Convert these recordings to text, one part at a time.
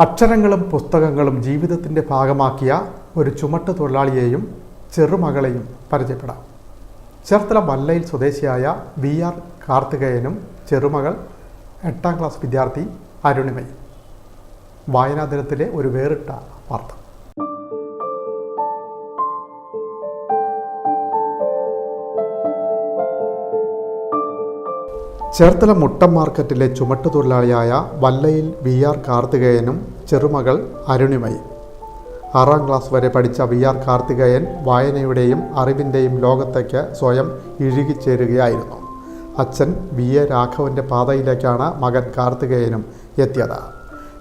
അക്ഷരങ്ങളും പുസ്തകങ്ങളും ജീവിതത്തിന്റെ ഭാഗമാക്കിയ ഒരു ചുമട്ട് തൊഴിലാളിയെയും ചെറുമകളെയും പരിചയപ്പെടാം. ചേർത്തല വല്ലയിൽ സ്വദേശിയായ വി ആർ കാർത്തികേയനും ചെറുമകൾ എട്ടാം ക്ലാസ് വിദ്യാർത്ഥി അരുണിമയും. വായനാ ദിനത്തിലെ ഒരു വേറിട്ട വാർത്ത. ചേർത്തല മുട്ടം മാർക്കറ്റിലെ ചുമട്ടുതൊഴിലാളിയായ വല്ലയിൽ വി ആർ കാർത്തികേയനും ചെറുമകൾ അരുണിമയും. ആറാം ക്ലാസ് വരെ പഠിച്ച വി ആർ കാർത്തികേയൻ വായനയുടെയും അറിവിന്റെയും ലോകത്തേക്ക് സ്വയം ഇഴുകിച്ചേരുകയായിരുന്നു. അച്ഛൻ വി എ രാഘവന്റെ പാതയിലേക്കാണ് മകൻ കാർത്തികേയനും എത്തിയത്.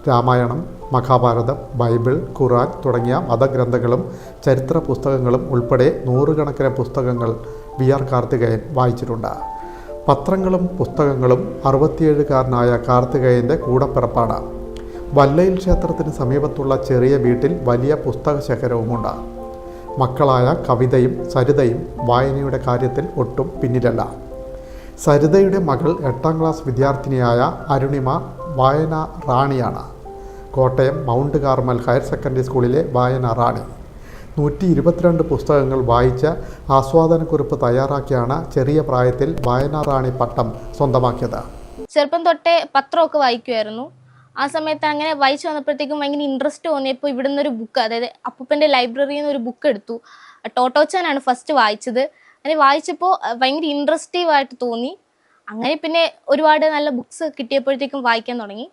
രാമായണം മഹാഭാരതം ബൈബിൾ ഖുറാൻ തുടങ്ങിയ മതഗ്രന്ഥങ്ങളും ചരിത്ര പുസ്തകങ്ങളും ഉൾപ്പെടെ നൂറുകണക്കിന് പുസ്തകങ്ങൾ വി ആർ കാർത്തികേയൻ വായിച്ചിട്ടുണ്ട്. പത്രങ്ങളും പുസ്തകങ്ങളും അറുപത്തിയേഴുകാരനായ കാർത്തികേയന്റെ കൂടപ്പിറപ്പാണ്. വല്ലയിൽ ക്ഷേത്രത്തിന് സമീപത്തുള്ള ചെറിയ വീട്ടിൽ വലിയ പുസ്തക ശേഖരവുമുണ്ട് മക്കളായ കവിതയും സരിതയും വായനയുടെ കാര്യത്തിൽ ഒട്ടും പിന്നിലല്ല. സരിതയുടെ മകൾ എട്ടാം ക്ലാസ് വിദ്യാർത്ഥിനിയായ അരുണിമ വായന റാണിയാണ്. Kottayam Mount Carmel higher secondary സ്കൂളിലെ വായന റാണി. നൂറ്റി ഇരുപത്തിരണ്ട് പുസ്തകങ്ങൾ വായിച്ച് ആസ്വാദനക്കുറിപ്പ് തയ്യാറാക്കിയാണ് ചെറിയ പ്രായത്തിൽ വായനാറാണി പട്ടം സ്വന്തമാക്കിയത്. ചെറുപ്പം തൊട്ടേ പത്രമൊക്കെ വായിക്കുമായിരുന്നു ആ സമയത്ത് അങ്ങനെ വായിച്ചു വന്നപ്പോഴത്തേക്കും ഭയങ്കര ഇൻട്രസ്റ്റ് തോന്നിയപ്പോൾ ഇവിടുന്ന് ഒരു ബുക്ക് അതായത് അപ്പൂപ്പന്റെ ലൈബ്രറിയിൽ നിന്ന് ഒരു ബുക്ക് എടുത്തു. ടോട്ടോച്ചാനാണ് ഫസ്റ്റ് വായിച്ചത്. അങ്ങനെ വായിച്ചപ്പോൾ ഭയങ്കര ഇൻട്രസ്റ്റീവ് ആയിട്ട് തോന്നി. അങ്ങനെ പിന്നെ ഒരുപാട് നല്ല ബുക്സ് കിട്ടിയപ്പോഴത്തേക്കും വായിക്കാൻ തുടങ്ങി.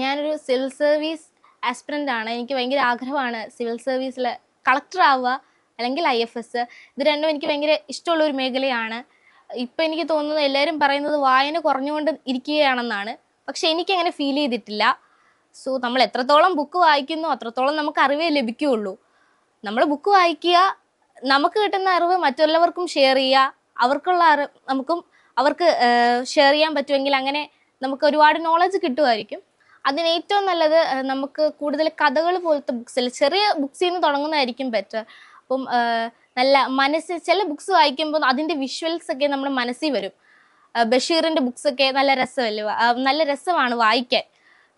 ഞാനൊരു സിവിൽ സർവീസ് ആസ്പിറന്റ് ആണ്. എനിക്ക് ഭയങ്കര ആഗ്രഹമാണ് സിവിൽ സർവീസിൽ കളക്ടർ ആവുക അല്ലെങ്കിൽ ഐ എഫ് എസ് ഇത് രണ്ടും എനിക്ക് ഭയങ്കര ഇഷ്ടമുള്ള ഒരു മേഖലയാണ്. ഇപ്പം എനിക്ക് തോന്നുന്നത് എല്ലാവരും പറയുന്നത് വായന കുറഞ്ഞുകൊണ്ട് ഇരിക്കുകയാണെന്നാണ്. പക്ഷെ എനിക്ക് അങ്ങനെ ഫീൽ ചെയ്തിട്ടില്ല. സോ നമ്മൾ എത്രത്തോളം ബുക്ക് വായിക്കുന്നു അത്രത്തോളം നമുക്ക് അറിവേ ലഭിക്കുകയുള്ളൂ. നമ്മൾ ബുക്ക് വായിക്കുക നമുക്ക് കിട്ടുന്ന അറിവ് മറ്റുള്ളവർക്കും ഷെയർ ചെയ്യുക അവർക്കുള്ള അറിവ് നമുക്കും അവർക്ക് ഷെയർ ചെയ്യാൻ പറ്റുമെങ്കിൽ അങ്ങനെ നമുക്ക് ഒരുപാട് നോളജ് കിട്ടുമായിരിക്കും. അതിന് ഏറ്റവും നല്ലത് നമുക്ക് കൂടുതൽ കഥകൾ പോലത്തെ ബുക്സിൽ ചെറിയ ബുക്സിൽ നിന്ന് തുടങ്ങുന്നതായിരിക്കും ബെറ്റർ അപ്പം നല്ല മനസ്സിൽ ചില ബുക്സ് വായിക്കുമ്പോൾ അതിന്റെ വിഷ്വൽസ് ഒക്കെ നമ്മുടെ മനസ്സിൽ വരും. ബഷീറിന്റെ ബുക്സ് ഒക്കെ നല്ല രസമല്ലേ? നല്ല രസമാണ് വായിക്കാൻ.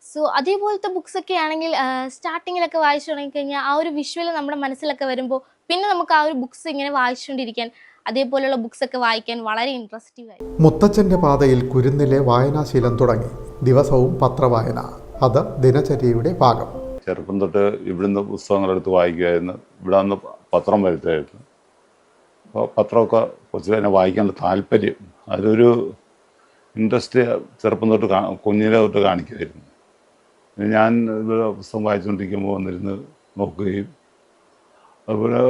സോ അതേപോലത്തെ ബുക്സ് ഒക്കെ ആണെങ്കിൽ സ്റ്റാർട്ടിങ്ങിലൊക്കെ വായിച്ചു തുടങ്ങിക്കഴിഞ്ഞാൽ ആ ഒരു വിഷ്വൽ നമ്മുടെ മനസ്സിലൊക്കെ വരുമ്പോൾ പിന്നെ നമുക്ക് ആ ഒരു ബുക്സ് ഇങ്ങനെ വായിച്ചുകൊണ്ടിരിക്കാൻ അതേപോലെയുള്ള ബുക്സ് ഒക്കെ വായിക്കാൻ വളരെ ഇൻട്രസ്റ്റീവ് ആയി മുത്തച്ഛന്റെ പാതയിൽ കുരുന്നിലെ വായനാശീലം തുടങ്ങി. ദിവസവും പത്രവായന. അത് ദിനചര്യയുടെ ഭാഗം. ചെറുപ്പം തൊട്ട് ഇവിടുന്ന് പുസ്തകങ്ങളെടുത്ത് വായിക്കുമായിരുന്നു. ഇവിടെ നിന്ന് പത്രം വരുത്തായിരുന്നു. അപ്പോൾ പത്രമൊക്കെ കൊച്ചു തന്നെ വായിക്കാനുള്ള താല്പര്യം. അതൊരു ഇൻട്രസ്റ്റ് ചെറുപ്പം തൊട്ട് കുഞ്ഞിലെ തൊട്ട് കാണിക്കുമായിരുന്നു. ഞാൻ പുസ്തകം വായിച്ചുകൊണ്ടിരിക്കുമ്പോൾ വന്നിരുന്ന് നോക്കുകയും അതുപോലെ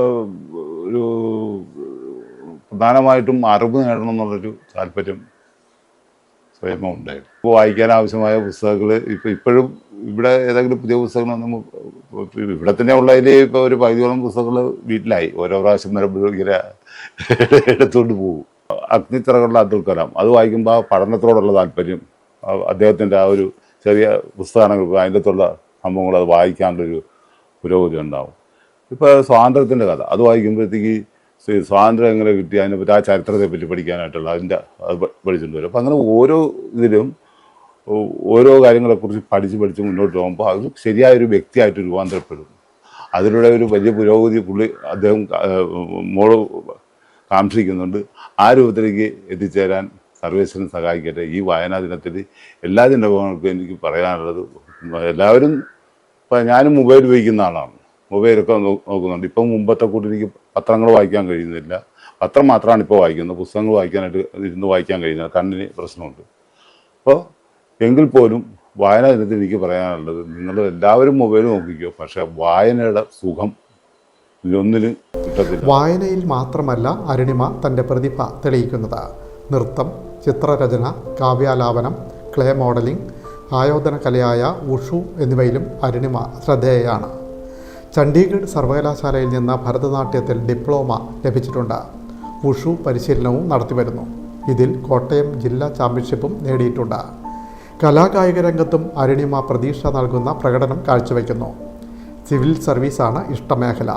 ഒരു പ്രധാനമായിട്ടും അറിവ് നേടണം എന്നുള്ളൊരു താല്പര്യം സ്വയം ഉണ്ടായിരുന്നു ഇപ്പോൾ വായിക്കാൻ ആവശ്യമായ പുസ്തകങ്ങൾ ഇപ്പോൾ ഇപ്പോഴും ഇവിടെ ഏതെങ്കിലും പുതിയ പുസ്തകങ്ങളൊന്നും ഒന്നും ഇവിടെ തന്നെ ഉള്ളതിൽ ഇപ്പോൾ ഒരു പകുതിയോളം പുസ്തകങ്ങൾ വീട്ടിലായി. ഓരോ പ്രാവശ്യം വരുമ്പോഴും ഇങ്ങനെ എടുത്തുകൊണ്ട് പോകും. അഗ്നിത്തറകളുടെ അബ്ദുൽ കലാം. അത് വായിക്കുമ്പോൾ ആ പഠനത്തോടുള്ള താല്പര്യം അദ്ദേഹത്തിന്റെ ആ ഒരു ചെറിയ പുസ്തകമാണെങ്കിൽ അതിന്റെ അകത്തുള്ള സംഭവങ്ങൾ അത് വായിക്കാനുള്ളൊരു പുരോഗതി ഉണ്ടാവും. ഇപ്പോൾ സ്വാതന്ത്ര്യത്തിന്റെ കഥ. അത് വായിക്കുമ്പോഴത്തേക്ക് സ്വാതന്ത്ര്യം എങ്ങനെ കിട്ടി? അതിനെപ്പറ്റി ആ ചരിത്രത്തെ പറ്റി പഠിക്കാനായിട്ടുള്ള അതിന്റെ അത് പഠിച്ചിട്ടുണ്ട് വരും. അപ്പം അങ്ങനെ ഓരോ ഇതിലും ഓരോ കാര്യങ്ങളെക്കുറിച്ച് പഠിച്ച് പഠിച്ച് മുന്നോട്ട് പോകുമ്പോൾ അത് ശരിയായൊരു വ്യക്തിയായിട്ട് രൂപാന്തരപ്പെടും. അതിലൂടെ ഒരു വലിയ പുരോഗതി പുള്ളി അദ്ദേഹം മോൾ കാക്ഷിക്കുന്നുണ്ട്. ആ രൂപത്തിലേക്ക് എത്തിച്ചേരാൻ സർവേശ്വരൻ സഹായിക്കട്ടെ. ഈ വായനാ ദിനത്തിൽ എല്ലാ ദിനങ്ങൾക്കും എനിക്ക് പറയാനുള്ളത് എല്ലാവരും ഞാനും മൊബൈൽ ഉപയോഗിക്കുന്ന ആളാണ്. മൊബൈലൊക്കെ നോക്കുന്നുണ്ട്. ഇപ്പം മുമ്പത്തെ കൂട്ടി എനിക്ക് പത്രങ്ങൾ വായിക്കാൻ കഴിയുന്നില്ല. പത്രം മാത്രമാണ് ഇപ്പോൾ വായിക്കുന്നത്. പുസ്തകങ്ങൾ വായിക്കാനായിട്ട് ഇരുന്ന് വായിക്കാൻ കഴിയുന്നില്ല. കണ്ണിന് പ്രശ്നമുണ്ട്. അപ്പോൾ എങ്കിൽ പോലും വായന ദിനത്തിൽ എനിക്ക് പറയാനുള്ളത് നിങ്ങൾ എല്ലാവരും മൊബൈൽ നോക്കിക്കോ. പക്ഷേ വായനയുടെ സുഖം വായനയിൽ മാത്രമല്ല അരുണിമ തന്റെ പ്രതിഭ തെളിയിക്കുന്നത്. നൃത്തം ചിത്രരചന കാവ്യാലാപനം ക്ലേ മോഡലിംഗ് ആയോധന കലയായ ഉഷു എന്നിവയിലും അരുണിമ ശ്രദ്ധേയയാണ്. ചണ്ഡീഗഡ് സർവകലാശാലയിൽ നിന്ന് ഭരതനാട്യത്തിൽ ഡിപ്ലോമ ലഭിച്ചിട്ടുണ്ട്. ഉഷു പരിശീലനവും നടത്തിവരുന്നു. ഇതിൽ കോട്ടയം ജില്ലാ ചാമ്പ്യൻഷിപ്പും നേടിയിട്ടുണ്ട്. കലാകായിക രംഗത്തും അരുണിമ പ്രതീക്ഷ നൽകുന്ന പ്രകടനം കാഴ്ചവെക്കുന്നു. സിവിൽ സർവീസാണ് ഇഷ്ടമേഖല.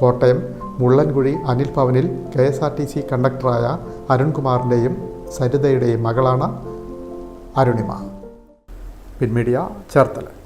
കോട്ടയം മുള്ളൻകുഴി അനിൽ ഭവനിൽ K S R T C കണ്ടക്ടറായ അരുൺകുമാറിന്റെയും സരിതയുടെയും മകളാണ് അരുണിമ. പിൻമീഡിയ ചേർത്തല.